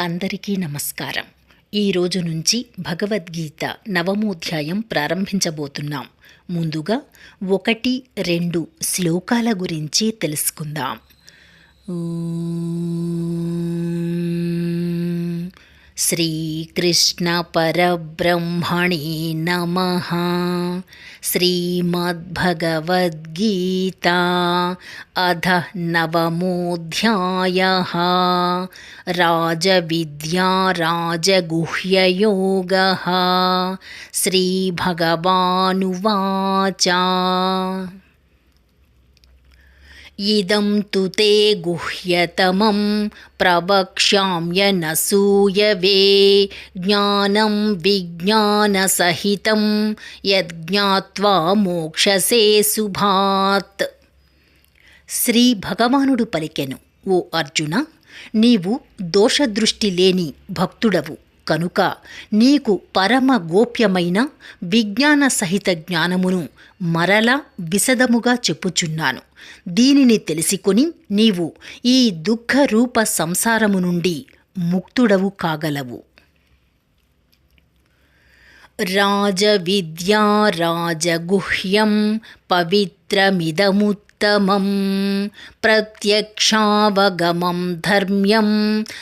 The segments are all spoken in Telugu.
అందరికీ నమస్కారం. ఈ రోజు నుంచి భగవద్గీత నవమోధ్యాయం ప్రారంభించబోతున్నాం. ముందుగా ఒకటి రెండు శ్లోకాల గురించి తెలుసుకుందాం. श्रीकृष्णपरब्रह्मणे नमः। श्रीमद्भगवद्गीता अधः नवमोऽध्यायः। राजविद्या राजगुह्ययोगः। श्रीभगवानुवाच। ఇదం తు తే గుహ్యతమం ప్రవక్ష్యామ్యనసూయవే జ్ఞానం విజ్ఞానసహితం యజ్ఞాత్వా మోక్షసే శుభాత్ శ్రీ భగవానుడు పలికెను ఓ అర్జున నీవు దోషదృష్టి లేని భక్తుడవు. కనుక నీకు పరమ గోప్యమైన విజ్ఞాన సహిత జ్ఞానమును మరల విశదముగా చెప్పుచున్నాను. దీనిని తెలుసుకొని నీవు ఈ దుఃఖరూప సంసారము నుండి ముక్తుడవు కాగలవు. రాజవిద్యా రాజగుహ్యం ఉత్తమం ప్రత్యక్షావగమం ధర్మ్యం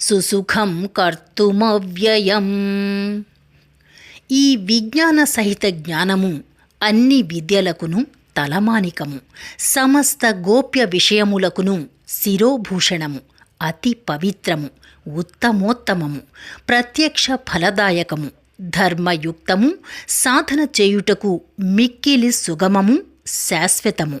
సుసుఖం కర్తుమవ్యయం ఈ విజ్ఞాన సహిత జ్ఞానము అన్ని విద్యలకును తలమానికము సమస్త గోప్య విషయములకును శిరోభూషణము అతి పవిత్రము ఉత్తమోత్తమము ప్రత్యక్ష ఫలదాయకము ధర్మయుక్తము సాధన చేయుటకు మిక్కిలి సుగమము శాశ్వతము.